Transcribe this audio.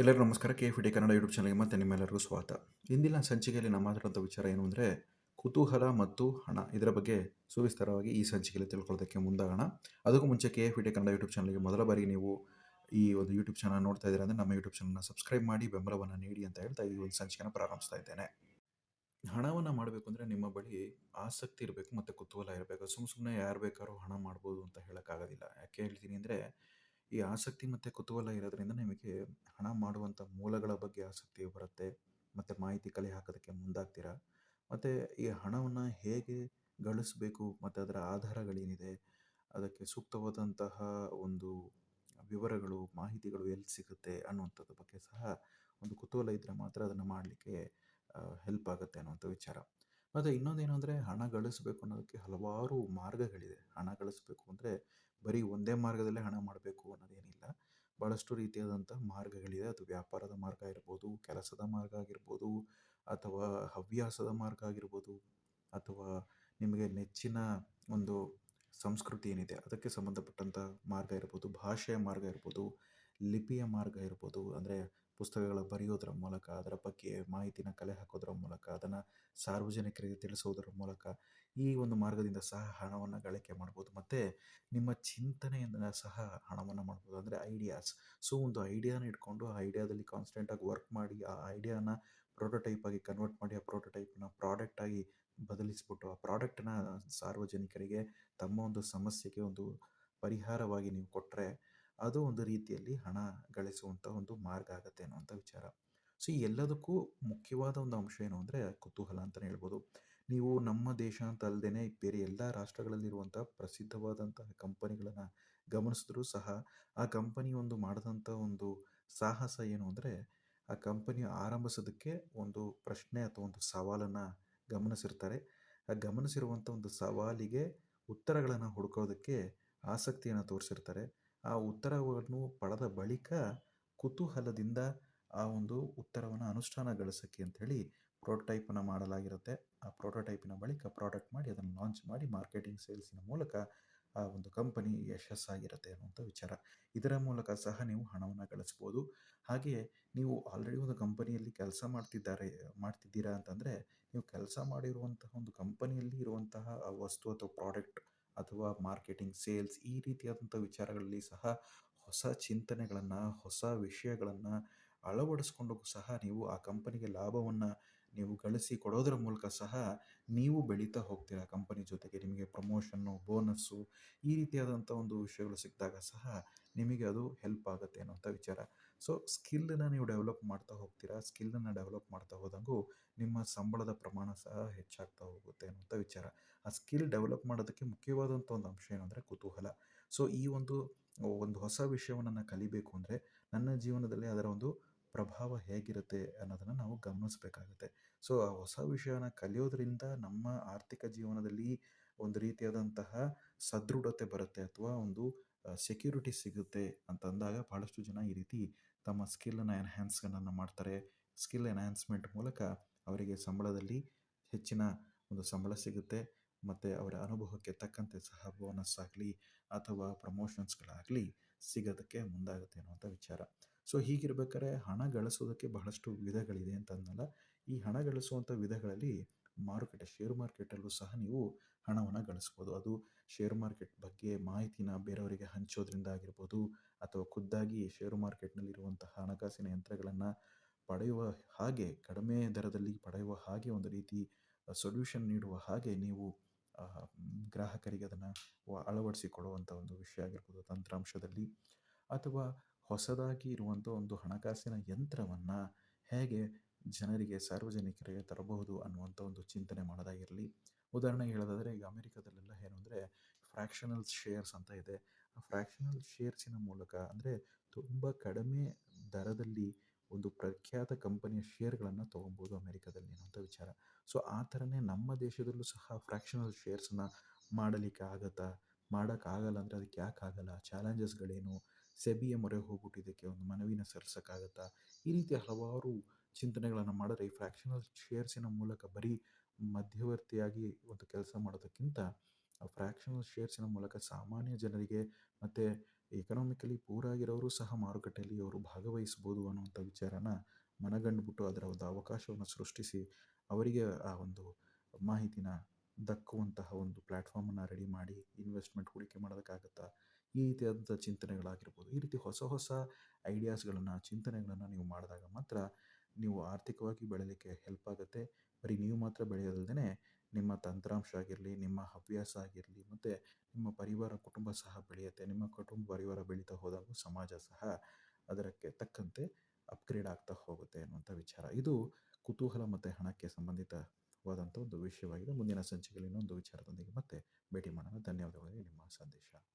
ಎಲ್ಲರಿಗೂ ನಮಸ್ಕಾರ. K F D Kannada YouTube ಚಾನಲ್ಗೆ ಮತ್ತೆ ನಿಮ್ಮೆಲ್ಲರಿಗೂ ಸ್ವಾಗತ. ಇಂದಿನ ಸಂಚಿಕೆಯಲ್ಲಿ ನಾವು ಮಾತಾಡುವಂಥ ವಿಚಾರ ಏನು ಅಂದರೆ, ಕುತೂಹಲ ಮತ್ತು ಹಣ ಇದರ ಬಗ್ಗೆ ಸುವಿಸ್ತಾರವಾಗಿ ಈ ಸಂಚಿಕೆಯಲ್ಲಿ ತಿಳ್ಕೊಳ್ಳೋದಕ್ಕೆ ಮುಂದಾಗೋಣ. ಅದಕ್ಕೂ ಮುಂಚೆ K F D Kannada YouTube ಚಾನಲ್ಗೆ ಮೊದಲ ಬಾರಿಗೆ ನೀವು ಈ ಒಂದು ಯೂಟ್ಯೂಬ್ ಚಾನಲ್ ನೋಡ್ತಾ ಇದ್ದೀರಾ ಅಂದರೆ, ನಮ್ಮ ಯೂಟ್ಯೂಬ್ ಚಾನಲ್ನ ಸಬ್ಸ್ಕ್ರೈಬ್ ಮಾಡಿ, ಬೆಂಬಲವನ್ನು ನೀಡಿ ಅಂತ ಹೇಳ್ತಾ ಈ ಒಂದು ಸಂಚಿಕೆನ ಪ್ರಾರಂಭಿಸ್ತಾ ಇದ್ದೇನೆ. ಹಣವನ್ನು ಮಾಡಬೇಕು ಅಂದರೆ ನಿಮ್ಮ ಬಳಿ ಆಸಕ್ತಿ ಇರಬೇಕು, ಮತ್ತು ಕುತೂಹಲ ಇರಬೇಕು. ಸುಮ್ಮ ಸುಮ್ಮನೆ ಯಾರು ಬೇಕಾದ್ರೂ ಹಣ ಮಾಡ್ಬೋದು ಅಂತ ಹೇಳೋಕ್ಕಾಗೋದಿಲ್ಲ. ಯಾಕೆ ಹೇಳ್ತೀನಿ ಅಂದರೆ ಈ ಆಸಕ್ತಿ ಮತ್ತು ಕುತೂಹಲ ಇರೋದ್ರಿಂದ ನಿಮಗೆ ಹಣ ಮಾಡುವಂಥ ಮೂಲಗಳ ಬಗ್ಗೆ ಆಸಕ್ತಿ ಬರುತ್ತೆ. ಮತ್ತು ಮಾಹಿತಿ ಕಲೆ ಹಾಕೋದಕ್ಕೆ ಮುಂದಾಗ್ತೀರಾ? ಮತ್ತು ಈ ಹಣವನ್ನು ಹೇಗೆ ಗಳಿಸಬೇಕು? ಮತ್ತು ಅದರ ಆಧಾರಗಳೇನಿದೆ? ಅದಕ್ಕೆ ಸೂಕ್ತವಾದಂತಹ ಒಂದು ವಿವರಗಳು, ಮಾಹಿತಿಗಳು ಎಲ್ಲಿ ಸಿಗುತ್ತೆ ಅನ್ನುವಂಥದ್ರ ಬಗ್ಗೆ ಸಹ ಒಂದು ಕುತೂಹಲ ಇದ್ದರೆ ಮಾತ್ರ ಅದನ್ನು ಮಾಡಲಿಕ್ಕೆ ಹೆಲ್ಪ್ ಆಗುತ್ತೆ ಅನ್ನುವಂಥ ವಿಚಾರ. ಮತ್ತು ಇನ್ನೊಂದೇನು ಅಂದರೆ ಹಣ ಗಳಿಸಬೇಕು ಅನ್ನೋದಕ್ಕೆ ಹಲವಾರು ಮಾರ್ಗಗಳಿದೆ. ಹಣ ಗಳಿಸಬೇಕು ಅಂದರೆ ಬರೀ ಒಂದೇ ಮಾರ್ಗದಲ್ಲೇ ಹಣ ಮಾಡಬೇಕು ಅನ್ನೋದೇನಿಲ್ಲ. ಭಾಳಷ್ಟು ರೀತಿಯಾದಂಥ ಮಾರ್ಗಗಳಿದೆ. ಅದು ವ್ಯಾಪಾರದ ಮಾರ್ಗ ಇರ್ಬೋದು ಕೆಲಸದ ಮಾರ್ಗ ಆಗಿರ್ಬೋದು, ಅಥವಾ ಹವ್ಯಾಸದ ಮಾರ್ಗ ಆಗಿರ್ಬೋದು, ಅಥವಾ ನಿಮಗೆ ನೆಚ್ಚಿನ ಒಂದು ಸಂಸ್ಕೃತಿ ಏನಿದೆ, ಅದಕ್ಕೆ ಸಂಬಂಧಪಟ್ಟಂಥ ಮಾರ್ಗ ಇರ್ಬೋದು, ಭಾಷೆಯ ಮಾರ್ಗ ಇರ್ಬೋದು, ಲಿಪಿಯ ಮಾರ್ಗ ಇರ್ಬೋದು, ಅಂದರೆ ಪುಸ್ತಕಗಳ ಬರೆಯೋದ್ರ ಮೂಲಕ, ಅದರ ಬಗ್ಗೆ ಮಾಹಿತಿನ ಕಲೆ ಹಾಕೋದ್ರ ಮೂಲಕ, ಅದನ್ನು ಸಾರ್ವಜನಿಕರಿಗೆ ತಿಳಿಸೋದ್ರ ಮೂಲಕ ಈ ಒಂದು ಮಾರ್ಗದಿಂದ ಸಹ ಹಣವನ್ನು ಗಳಿಕೆ ಮಾಡ್ಬೋದು. ಮತ್ತು ನಿಮ್ಮ ಚಿಂತನೆಯಿಂದ ಸಹ ಹಣವನ್ನು ಮಾಡ್ಬೋದು. ಅಂದರೆ ಐಡಿಯಾಸ್ ಸೊ ಒಂದು ಐಡಿಯಾನ ಇಟ್ಕೊಂಡು ಆ ಐಡಿಯಾದಲ್ಲಿ ಕಾನ್ಸ್ಟೆಂಟಾಗಿ ವರ್ಕ್ ಮಾಡಿ, ಆ ಐಡಿಯಾನ ಪ್ರೋಟೋಟೈಪ್ ಆಗಿ ಕನ್ವರ್ಟ್ ಮಾಡಿ, ಆ ಪ್ರೋಟೋಟೈಪ್ನ ಪ್ರಾಡಕ್ಟ್ ಆಗಿ ಬದಲಿಸ್ಬಿಟ್ಟು, ಆ ಪ್ರಾಡಕ್ಟ್ನ ಸಾರ್ವಜನಿಕರಿಗೆ ತಮ್ಮ ಒಂದು ಸಮಸ್ಯೆಗೆ ಒಂದು ಪರಿಹಾರವಾಗಿ ನೀವು ಕೊಟ್ಟರೆ ಅದು ಒಂದು ರೀತಿಯಲ್ಲಿ ಹಣ ಗಳಿಸುವಂಥ ಒಂದು ಮಾರ್ಗ ಆಗುತ್ತೆ ಅನ್ನುವಂಥ ವಿಚಾರ. ಸೊ ಈ ಎಲ್ಲದಕ್ಕೂ ಮುಖ್ಯವಾದ ಒಂದು ಅಂಶ ಏನು ಅಂದರೆ ಕುತೂಹಲ ಅಂತಲೇ ಹೇಳ್ಬೋದು. ನೀವು ನಮ್ಮ ದೇಶ ಅಂತ ಅಲ್ಲದೆ ಬೇರೆ ಎಲ್ಲ ರಾಷ್ಟ್ರಗಳಲ್ಲಿರುವಂಥ ಪ್ರಸಿದ್ಧವಾದಂತಹ ಕಂಪನಿಗಳನ್ನು ಗಮನಿಸಿದ್ರೂ ಸಹ ಆ ಕಂಪನಿ ಒಂದು ಮಾಡಿದಂಥ ಒಂದು ಸಾಹಸ ಏನು ಅಂದರೆ ಆ ಕಂಪನಿ ಆರಂಭಿಸೋದಕ್ಕೆ ಒಂದು ಪ್ರಶ್ನೆ ಅಥವಾ ಒಂದು ಸವಾಲನ್ನು ಗಮನಿಸಿರ್ತಾರೆ. ಆ ಗಮನಿಸಿರುವಂಥ ಒಂದು ಸವಾಲಿಗೆ ಉತ್ತರಗಳನ್ನು ಹುಡುಕೋದಕ್ಕೆ ಆಸಕ್ತಿಯನ್ನು ತೋರಿಸಿರ್ತಾರೆ. ಆ ಉತ್ತರವನ್ನು ಪಡೆದ ಬಳಿಕ ಕುತೂಹಲದಿಂದ ಆ ಒಂದು ಉತ್ತರವನ್ನು ಅನುಷ್ಠಾನಗೊಳಿಸೋಕ್ಕೆ ಅಂಥೇಳಿ ಪ್ರೋಟೋಟೈಪನ್ನು ಮಾಡಲಾಗಿರುತ್ತೆ. ಆ ಪ್ರೋಟೋಟೈಪಿನ ಬಳಿಕ ಪ್ರಾಡಕ್ಟ್ ಮಾಡಿ, ಅದನ್ನು ಲಾಂಚ್ ಮಾಡಿ ಮಾರ್ಕೆಟಿಂಗ್ ಸೇಲ್ಸಿನ ಮೂಲಕ ಆ ಒಂದು ಕಂಪನಿ ಯಶಸ್ಸಾಗಿರುತ್ತೆ ಅನ್ನುವಂಥ ವಿಚಾರ. ಇದರ ಮೂಲಕ ಸಹ ನೀವು ಹಣವನ್ನು ಗಳಿಸ್ಬೋದು. ಹಾಗೆ ನೀವು ಆಲ್ರೆಡಿ ಒಂದು ಕಂಪನಿಯಲ್ಲಿ ಕೆಲಸ ಮಾಡ್ತಿದ್ದಾರೆ, ಮಾಡ್ತಿದ್ದೀರಾ ಅಂತಂದರೆ, ನೀವು ಕೆಲಸ ಮಾಡಿರುವಂತಹ ಒಂದು ಕಂಪನಿಯಲ್ಲಿ ಇರುವಂತಹ ವಸ್ತು ಅಥವಾ ಪ್ರಾಡಕ್ಟ್ ಅಥವಾ ಮಾರ್ಕೆಟಿಂಗ್, ಸೇಲ್ಸ್ ಈ ರೀತಿಯಾದಂಥ ವಿಚಾರಗಳಲ್ಲಿ ಸಹ ಹೊಸ ಚಿಂತನೆಗಳನ್ನು, ಹೊಸ ವಿಷಯಗಳನ್ನು ಅಳವಡಿಸ್ಕೊಂಡು ಸಹ ನೀವು ಆ ಕಂಪನಿಗೆ ಲಾಭವನ್ನು ನೀವು ಗಳಿಸಿ ಕೊಡೋದ್ರ ಮೂಲಕ ಸಹ ನೀವು ಬೆಳೀತಾ ಹೋಗ್ತೀರಾ ಕಂಪನಿ ಜೊತೆಗೆ. ನಿಮಗೆ ಪ್ರಮೋಷನ್ನು, ಬೋನಸ್ಸು ಈ ರೀತಿಯಾದಂಥ ಒಂದು ವಿಷಯಗಳು ಸಿಕ್ಕಿದಾಗ ಸಹ ನಿಮಗೆ ಅದು ಹೆಲ್ಪ್ ಆಗುತ್ತೆ ಅನ್ನೋಂಥ ವಿಚಾರ. ಸೊ ಸ್ಕಿಲ್ನ ನೀವು ಡೆವಲಪ್ ಮಾಡ್ತಾ ಹೋಗ್ತೀರಾ? ಸ್ಕಿಲ್ನ ಡೆವಲಪ್ ಮಾಡ್ತಾ ಹೋದಂಗೂ ನಿಮ್ಮ ಸಂಬಳದ ಪ್ರಮಾಣ ಸಹ ಹೆಚ್ಚಾಗ್ತಾ ಹೋಗುತ್ತೆ ಅನ್ನುವಂಥ ವಿಚಾರ. ಆ ಸ್ಕಿಲ್ ಡೆವಲಪ್ ಮಾಡೋದಕ್ಕೆ ಮುಖ್ಯವಾದಂಥ ಒಂದು ಅಂಶ ಏನಂದರೆ ಕುತೂಹಲ. ಸೊ ಈ ಒಂದು ಒಂದು ಹೊಸ ವಿಷಯವನ್ನು ನಾನು ಕಲಿಬೇಕು ಅಂದರೆ ನನ್ನ ಜೀವನದಲ್ಲಿ ಅದರ ಒಂದು ಪ್ರಭಾವ ಹೇಗಿರುತ್ತೆ ಅನ್ನೋದನ್ನು ನಾವು ಗಮನಿಸಬೇಕಾಗುತ್ತೆ. ಸೊ ಆ ಹೊಸ ವಿಷಯನ ಕಲಿಯೋದ್ರಿಂದ ನಮ್ಮ ಆರ್ಥಿಕ ಜೀವನದಲ್ಲಿ ಒಂದು ರೀತಿಯಾದಂತಹ ಸದೃಢತೆ ಬರುತ್ತೆ ಅಥವಾ ಒಂದು ಸೆಕ್ಯೂರಿಟಿ ಸಿಗುತ್ತೆ ಅಂತ ಅಂದಾಗ ಭಾಳಷ್ಟು ಜನ ಈ ರೀತಿ ತಮ್ಮ ಸ್ಕಿಲ್ನ ಎನ್ಹ್ಯಾನ್ಸ್ಗಳನ್ನು ಮಾಡ್ತಾರೆ. ಸ್ಕಿಲ್ ಎನ್ಹ್ಯಾನ್ಸ್ಮೆಂಟ್ ಮೂಲಕ ಅವರಿಗೆ ಸಂಬಳದಲ್ಲಿ ಹೆಚ್ಚಿನ ಒಂದು ಸಂಬಳ ಸಿಗುತ್ತೆ. ಮತ್ತು ಅವರ ಅನುಭವಕ್ಕೆ ತಕ್ಕಂತೆ ಸಹ ಬೋನಸ್ ಆಗಲಿ ಅಥವಾ ಪ್ರಮೋಷನ್ಸ್ಗಳಾಗಲಿ ಸಿಗೋದಕ್ಕೆ ಮುಂದಾಗುತ್ತೆ ಅನ್ನುವಂಥ ವಿಚಾರ. ಸೊ ಹೀಗಿರ್ಬೇಕಾದ್ರೆ ಹಣ ಗಳಿಸೋದಕ್ಕೆ ಬಹಳಷ್ಟು ವಿಧಗಳಿದೆ ಅಂತ ಈ ಹಣ ಗಳಿಸುವಂಥ ವಿಧಗಳಲ್ಲಿ ಮಾರುಕಟ್ಟೆ ಶೇರು ಮಾರ್ಕೆಟಲ್ಲೂ ಸಹ ನೀವು ಹಣವನ್ನು ಗಳಿಸ್ಬೋದು. ಅದು ಶೇರು ಮಾರ್ಕೆಟ್ ಬಗ್ಗೆ ಮಾಹಿತಿನ ಬೇರೆಯವರಿಗೆ ಹಂಚೋದ್ರಿಂದ ಆಗಿರ್ಬೋದು, ಅಥವಾ ಖುದ್ದಾಗಿ ಶೇರು ಮಾರ್ಕೆಟ್ನಲ್ಲಿರುವಂತಹ ಹಣಕಾಸಿನ ಯಂತ್ರಗಳನ್ನು ಪಡೆಯುವ ಹಾಗೆ, ಕಡಿಮೆ ದರದಲ್ಲಿ ಪಡೆಯುವ ಹಾಗೆ ಒಂದು ರೀತಿ ಸೊಲ್ಯೂಷನ್ ನೀಡುವ ಹಾಗೆ ನೀವು ಗ್ರಾಹಕರಿಗೆ ಅದನ್ನು ಅಳವಡಿಸಿಕೊಡುವಂಥ ಒಂದು ವಿಷಯ ಆಗಿರ್ಬೋದು, ತಂತ್ರಾಂಶದಲ್ಲಿ. ಅಥವಾ ಹೊಸದಾಗಿ ಇರುವಂಥ ಒಂದು ಹಣಕಾಸಿನ ಯಂತ್ರವನ್ನು ಹೇಗೆ ಜನರಿಗೆ ಸಾರ್ವಜನಿಕರಿಗೆ ತರಬಹುದು ಅನ್ನುವಂಥ ಒಂದು ಚಿಂತನೆ ಮಾಡೋದಾಗಿರಲಿ. ಉದಾಹರಣೆಗೆ ಹೇಳೋದಾದರೆ, ಈಗ ಅಮೆರಿಕದಲ್ಲೆಲ್ಲ ಏನು ಅಂದರೆ ಫ್ರ್ಯಾಕ್ಷನಲ್ ಶೇರ್ಸ್ ಅಂತ ಇದೆ. ಆ ಫ್ರ್ಯಾಕ್ಷನಲ್ ಶೇರ್ಸಿನ ಮೂಲಕ ಅಂದರೆ, ತುಂಬ ಕಡಿಮೆ ದರದಲ್ಲಿ ಒಂದು ಪ್ರಖ್ಯಾತ ಕಂಪನಿಯ ಶೇರ್ಗಳನ್ನು ತೊಗೊಬೋದು ಅಮೆರಿಕದಲ್ಲಿ ಅನ್ನೋಂಥ ವಿಚಾರ. ಸೊ ಆ ಥರನೇ ನಮ್ಮ ದೇಶದಲ್ಲೂ ಸಹ ಫ್ರ್ಯಾಕ್ಷನಲ್ ಶೇರ್ಸನ್ನ ಮಾಡಲಿಕ್ಕೆ ಆಗತ್ತಾ? ಮಾಡೋಕ್ಕಾಗಲ್ಲ ಅಂದರೆ ಅದಕ್ಕೆ ಯಾಕೆ ಆಗಲ್ಲ? ಚಾಲೆಂಜಸ್ಗಳೇನು ಸೆಬಿಯ ಮೊರೆ ಹೋಗ್ಬಿಟ್ಟಿದ್ದಕ್ಕೆ ಒಂದು ಮನವಿನ ಸಲ್ಲಿಸೋಕ್ಕಾಗತ್ತಾ? ಈ ರೀತಿ ಹಲವಾರು ಚಿಂತನೆಗಳನ್ನು ಮಾಡಿದ್ರೆ, ಈ ಫ್ರ್ಯಾಕ್ಷನಲ್ ಶೇರ್ಸಿನ ಮೂಲಕ ಬರೀ ಮಧ್ಯವರ್ತಿಯಾಗಿ ಒಂದು ಕೆಲಸ ಮಾಡೋದಕ್ಕಿಂತ ಫ್ರ್ಯಾಕ್ಷನಲ್ ಶೇರ್ಸಿನ ಮೂಲಕ ಸಾಮಾನ್ಯ ಜನರಿಗೆ ಮತ್ತು ಎಕನಾಮಿಕಲಿ ಪೂರ್ ಆಗಿರೋರು ಸಹ ಮಾರುಕಟ್ಟೆಯಲ್ಲಿ ಅವರು ಭಾಗವಹಿಸ್ಬೋದು ಅನ್ನುವಂಥ ವಿಚಾರನ ಮನಗಂಡುಬಿಟ್ಟು ಅದರ ಒಂದು ಅವಕಾಶವನ್ನು ಸೃಷ್ಟಿಸಿ, ಅವರಿಗೆ ಆ ಒಂದು ಮಾಹಿತಿನ ದಕ್ಕುವಂತಹ ಒಂದು ಪ್ಲ್ಯಾಟ್ಫಾರ್ಮನ್ನು ರೆಡಿ ಮಾಡಿ ಇನ್ವೆಸ್ಟ್ಮೆಂಟ್ ಹೂಡಿಕೆ ಮಾಡೋದಕ್ಕಾಗತ್ತಾ, ಈ ರೀತಿಯಾದಂಥ ಚಿಂತನೆಗಳಾಗಿರ್ಬೋದು. ಈ ರೀತಿ ಹೊಸ ಹೊಸ ಐಡಿಯಾಸ್ಗಳನ್ನು ಚಿಂತನೆಗಳನ್ನು ನೀವು ಮಾಡಿದಾಗ ಮಾತ್ರ ನೀವು ಆರ್ಥಿಕವಾಗಿ ಬೆಳೀಲಿಕ್ಕೆ ಹೆಲ್ಪ್ ಆಗುತ್ತೆ. ಬರೀ ನೀವು ಮಾತ್ರ ಬೆಳೆಯೋದಲ್ದೇ ನಿಮ್ಮ ತಂತ್ರಾಂಶ ಆಗಿರಲಿ, ನಿಮ್ಮ ಹವ್ಯಾಸ ಆಗಿರಲಿ, ಮತ್ತು ನಿಮ್ಮ ಪರಿವಾರ ಕುಟುಂಬ ಸಹ ಬೆಳೆಯುತ್ತೆ. ನಿಮ್ಮ ಕುಟುಂಬ ಪರಿವಾರ ಬೆಳೀತಾ ಹೋದಾಗ ಸಮಾಜ ಸಹ ಅದಕ್ಕೆ ತಕ್ಕಂತೆ ಅಪ್ಗ್ರೇಡ್ ಆಗ್ತಾ ಹೋಗುತ್ತೆ ಅನ್ನುವಂಥ ವಿಚಾರ. ಇದು ಕುತೂಹಲ ಮತ್ತು ಹಣಕ್ಕೆ ಸಂಬಂಧಿತವಾದಂಥ ಒಂದು ವಿಷಯವಾಗಿದೆ. ಮುಂದಿನ ಸಂಚಿಕೆಯಲ್ಲಿ ಇನ್ನೊಂದು ವಿಚಾರದೊಂದಿಗೆ ಮತ್ತೆ ಭೇಟಿ ಮಾಡೋಣ. ಧನ್ಯವಾದಗಳು. ನಿಮ್ಮ ಸಂದೇಶ.